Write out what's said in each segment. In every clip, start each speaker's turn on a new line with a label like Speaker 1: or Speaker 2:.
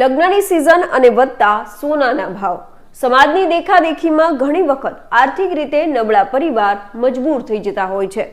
Speaker 1: લગ્નની સિઝન અને વધતા સોનાના ભાવ. સમાજની દેખાદેખીમાં ઘણી વખત આર્થિક રીતે નબળા પરિવાર મજબૂર થઈ જતા હોય છે.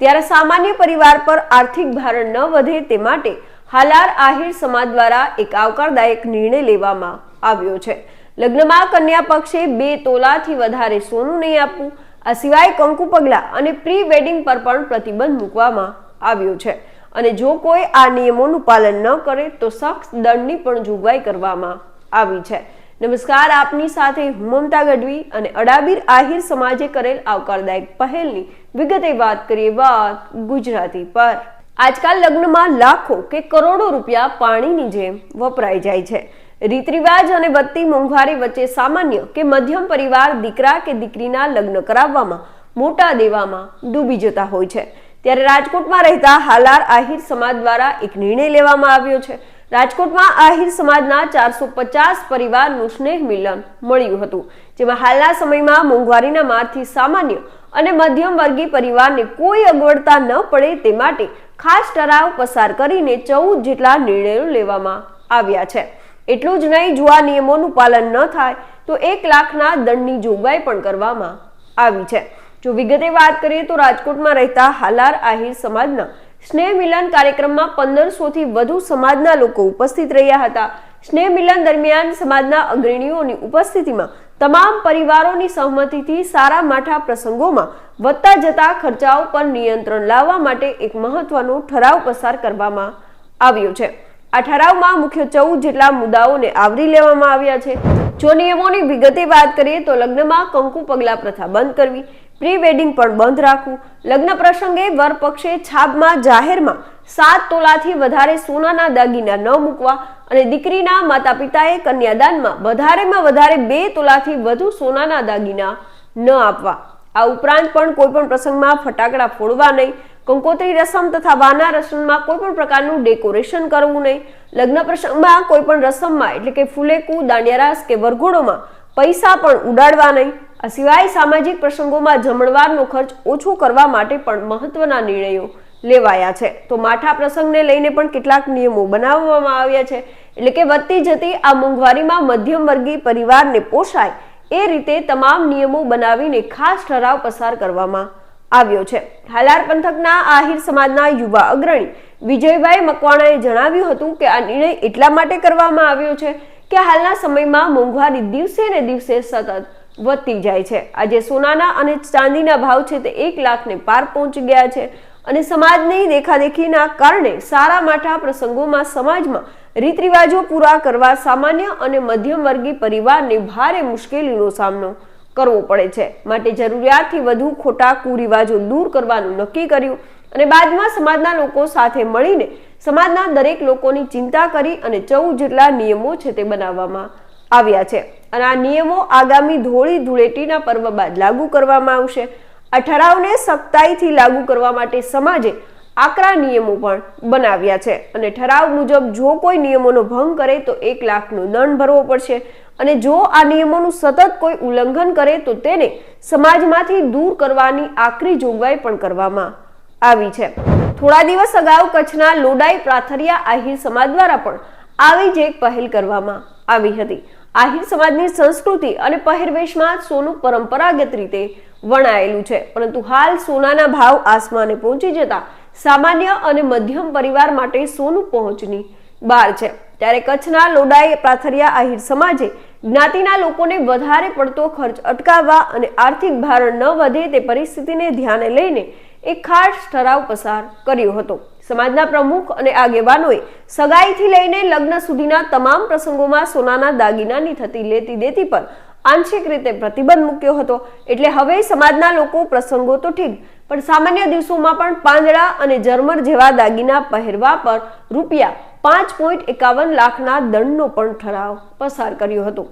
Speaker 1: ત્યારે સામાન્ય પરિવાર પર આર્થિક ભારણ ન વધે તે માટે હાલાર આહિર સમાજ દ્વારા એક આવકારદાયક નિર્ણય લેવામાં આવ્યો છે. લગ્નમાં કન્યા પક્ષે બે તોલાથી વધારે સોનું નહીં આપવું, આ સિવાય કંકુ પગલા અને પ્રી વેડિંગ પર પણ પ્રતિબંધ મૂકવામાં આવ્યો છે. અને જો કોઈ આ નિયમોનું પાલન ન કરે, તો સખ્ત દંડની પણ જોગવાઈ કરવામાં આવી છે. નમસ્કાર, આપની સાથે હું મમતા ગઢવી અને અડાબીર આહિર સમાજે કરેલ આવકારદાયક પહેલની વિગતે વાત કરીએ વાત ગુજરાતી પર. આજકાલ લગ્નમાં લાખો કે કરોડો રૂપિયા પાણીની જેમ વપરાઈ જાય છે. રીત રિવાજ અને વધતી મોંઘવારી વચ્ચે સામાન્ય કે મધ્યમ પરિવાર દીકરા કે દીકરીના લગ્ન કરાવવામાં મોટા દેવામાં ડૂબી જતા હોય છે. ત્યારે રાજકોટમાં રહેતા હાલાર આહિર સમાજ દ્વારા એક નિર્ણય લેવામાં આવ્યો છે. રાજકોટમાં આહિર સમાજના ચારસો પચાસ પરિવારનું સ્નેહ મિલન મળ્યું હતું, જેમાં હાલના સમયમાં મોંઘવારીના મારથી સામાન્ય અને મધ્યમ વર્ગીય પરિવારને કોઈ અગવડતા ન પડે તે માટે ખાસ ઠરાવ પસાર કરીને ચૌદ જેટલા નિર્ણયો લેવામાં આવ્યા છે. એટલું જ નહીં, જો આ નિયમોનું પાલન ન થાય, તો એક લાખના દંડની જોગવાઈ પણ કરવામાં આવી છે. જો વિગતે વાત કરીએ તો રાજકોટમાં રહેતા હાલાર આહિર સમાજના સ્નેહ મિલન કાર્યક્રમમાં પંદરસો થી વધુ સમાજના લોકો ઉપસ્થિત રહ્યા હતા. સ્નેહ મિલન દરમિયાન સમાજના અગ્રણીઓની ઉપસ્થિતિમાં તમામ પરિવારોની સહમતિથી સારા માઠા પ્રસંગોમાં વધતા જતા ખર્ચાઓ પર નિયંત્રણ લાવવા માટે એક મહત્વનો ઠરાવ પસાર કરવામાં આવ્યો છે. આ ઠરાવમાં મુખ્ય ચૌદ જેટલા મુદ્દાઓને આવરી લેવામાં આવ્યા છે. જો નિયમોની વિગતે વાત કરીએ તો લગ્નમાં કંકુ પગલા પ્રથા બંધ કરવી પ્રી વેડિંગ પણ બંધ રાખવું. લગ્ન પ્રસંગે વર પક્ષે છાબમાં જાહેરમાં સાત તોલાથી વધારે સોનાના દાગીના ન મૂકવા અને દીકરીના માતા પિતાએ કન્યાદાનમાં વધારેમાં વધારે બે તોલાથી વધુ સોનાના દાગીના ન આપવા. આ ઉપરાંત પણ કોઈ પણ પ્રસંગમાં ફટાકડા ફોડવા નહીં. કંકોત્રી રસમ તથા વાના રસમમાં કોઈ પણ પ્રકારનું ડેકોરેશન કરવું નહીં. લગ્ન પ્રસંગમાં કોઈ પણ રસમમાં, એટલે કે ફુલેકું દાંડિયારાસ કે વરઘોડોમાં પૈસા પણ ઉડાડવા નહીં. આ સિવાય સામાજિક પ્રસંગોમાં જમણવારનો ખર્ચ ઓછો કરવા માટે પણ મહત્વના નિર્ણયો લેવાયા છે. તો માઠા પ્રસંગને લઈને પણ કેટલાક નિયમો બનાવવામાં આવ્યા છે. એટલે કે વધતી જતી આ મોંઘવારીમાં મધ્યમ વર્ગીય પરિવારને પોષાય એ રીતે તમામ નિયમો બનાવીને ખાસ ઠરાવ પસાર કરવામાં આવ્યો છે. હાલાર પંથકના આહિર સમાજના યુવા અગ્રણી વિજયભાઈ મકવાણાએ જણાવ્યું હતું કે આ નિર્ણય એટલા માટે કરવામાં આવ્યો છે કે હાલના સમયમાં મોંઘવારી દિવસે ને દિવસે સતત વધતી જાય છે. આજે સોનાના અને ચાંદીના ભાવ છે તે એક લાખને પાર પહોંચી ગયા છે અને સમાજની દેખાદેખીના કારણે સારા માઠા પ્રસંગોમાં સમાજમાં રીત રિવાજો પૂરા કરવા સામાન્ય અને મધ્યમ વર્ગીય પરિવારને ભારે મુશ્કેલીનો સામનો કરવો પડે છે. માટે જરૂરિયાતથી વધુ ખોટા કુરિવાજો દૂર કરવાનું નક્કી કર્યું અને બાદમાં સમાજના લોકો સાથે મળીને સમાજના દરેક લોકોની ચિંતા કરી અને ચૌદ જેટલા નિયમો છે તે બનાવવામાં આવ્યા છે. અને આ નિયમો આગામી ધોળી ધૂળેટીના પર્વ બાદ લાગુ કરવામાં આવશે. આ ઠરાવને સખ્તાઈથી લાગુ કરવા માટે સમાજે આકરા નિયમો પણ બનાવ્યા છે. અને ઠરાવ મુજબ જો કોઈ નિયમોનો ભંગ કરે તો એક લાખનો દંડ ભરવો પડશે. અને જો આ નિયમોનું સતત કોઈ ઉલ્લંઘન કરે તો તેને સમાજમાંથી દૂર કરવાની આકરી જોગવાઈ પણ કરવામાં આવી છે. થોડા દિવસ અગાઉ કચ્છના લોડાઈ પ્રાથરિયા આહિર સમાજ દ્વારા પણ આવી જ એક પહેલ કરવામાં આવી હતી. આહિર સમાજની સંસ્કૃતિ અને પહેરવેશમાં સોનું પરંપરાગત રીતે વણાયેલું છે. પરંતુ હાલ સોનાના ભાવ આસમાને પહોંચી જતા સામાન્ય અને મધ્યમ પરિવાર માટે સોનું પહોંચની બહાર છે. ત્યારે કચ્છના લોડાઈ પ્રાથરિયા આહિર સમાજે જ્ઞાતિના લોકોને વધારે પડતો ખર્ચ અટકાવવા અને આર્થિક ભારણ ન વધે તે પરિસ્થિતિને ધ્યાને લઈને એક ખાસ ઠરાવ પસાર કર્યો હતો. સમાજના પ્રમુખ અને આગેવાનોએ સગાઈથી લઈને લગ્ન સુધીના તમામ પ્રસંગોમાં સોનાના દાગીનાની થતી લેતી દેતી પર આંશિક રીતે પ્રતિબંધ મૂક્યો હતો. એટલે હવે સમાજના લોકો પ્રસંગો તો ઠીક, પણ સામાન્ય દિવસોમાં પણ પાંદડા અને જર્મર જેવા દાગીના પહેરવા પર રૂપિયા પાંચ પોઈન્ટ એકાવન લાખના દંડનો પણ ઠરાવ પસાર કર્યો હતો.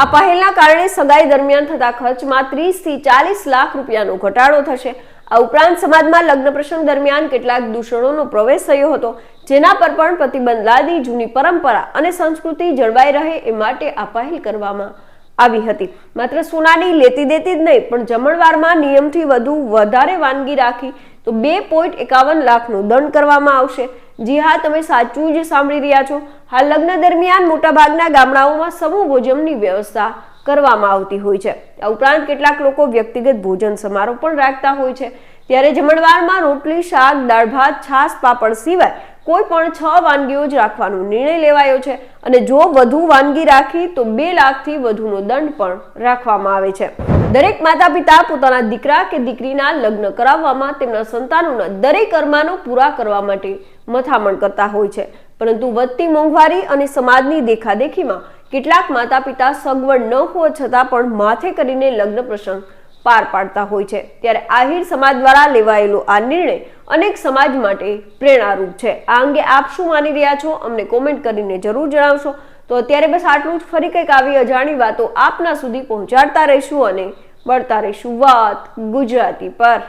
Speaker 1: આ પહેલના કારણે સગાઈ દરમિયાન થતા ખર્ચમાં ત્રીસથી ચાલીસ લાખ રૂપિયાનો ઘટાડો થશે. આ ઉપરાંત સમાજમાં લગ્ન પ્રસંગ દરમિયાન કેટલાક દૂષણોનો પ્રવેશ થયો હતો, જેના પર પણ પ્રતિબંધ લાદી જૂની પરંપરા અને સંસ્કૃતિ જળવાઈ રહે એ માટે આ પહેલ કરવામાં આવી હતી. માત્ર સોનાની લેતી દેતી જ નહીં, પણ જમણવારમાં નિયમથી વધુ વધારે વાનગી રાખી તો બે પોઈન્ટ એકાવન લાખનો દંડ કરવામાં આવશે. જી હા, તમે સાચું જ સાંભળી રહ્યા છો. હાલ લગ્ન દરમિયાન મોટાભાગના ગામડાઓમાં સમૂહ ભોજનની વ્યવસ્થા કરવામાં આવતી હોય છે. આ ઉપરાંત કેટલાક લોકો વ્યક્તિગત ભોજન સમારોહ પણ રાખતા હોય છે. ત્યારે જમણવારમાં રોટલી, શાક, દાળ ભાત, છાશ, પાપડ સિવાય કોઈ પણ છ વાનગીઓ જ રાખવાનો નિર્ણય લેવાયો છે અને જો વધુ વાનગી રાખી, તો બે લાખથી વધુનો દંડ પણ રાખવામાં આવે છે. દરેક માતા પિતા પોતાના દીકરા કે દીકરીના લગ્ન કરાવવામાં તેમના સંતાનોના દરેક અરમાનો પૂરા કરવા માટે મથામણ કરતા હોય છે. પરંતુ વધતી મોંઘવારી અને સમાજની દેખાદેખીમાં કેટલાક માતા પિતા સગવડ ન હોવા છતાં પણ માથે કરીને લગ્ન પ્રસંગ પાર પાડતા હોય છે. ત્યારે આહિર સમાજ દ્વારા લેવાયેલો આ નિર્ણય અનેક સમાજ માટે પ્રેરણારૂપ છે. આ અંગે આપ શું માની રહ્યા છો? અમને કોમેન્ટ કરીને જરૂર જણાવશો. તો અત્યારે બસ આટલું જ. ફરી કંઈક આવી અજાણી વાતો આપના સુધી પહોંચાડતા રહીશું અને બળતા રહીશું. વાત ગુજરાતી પર.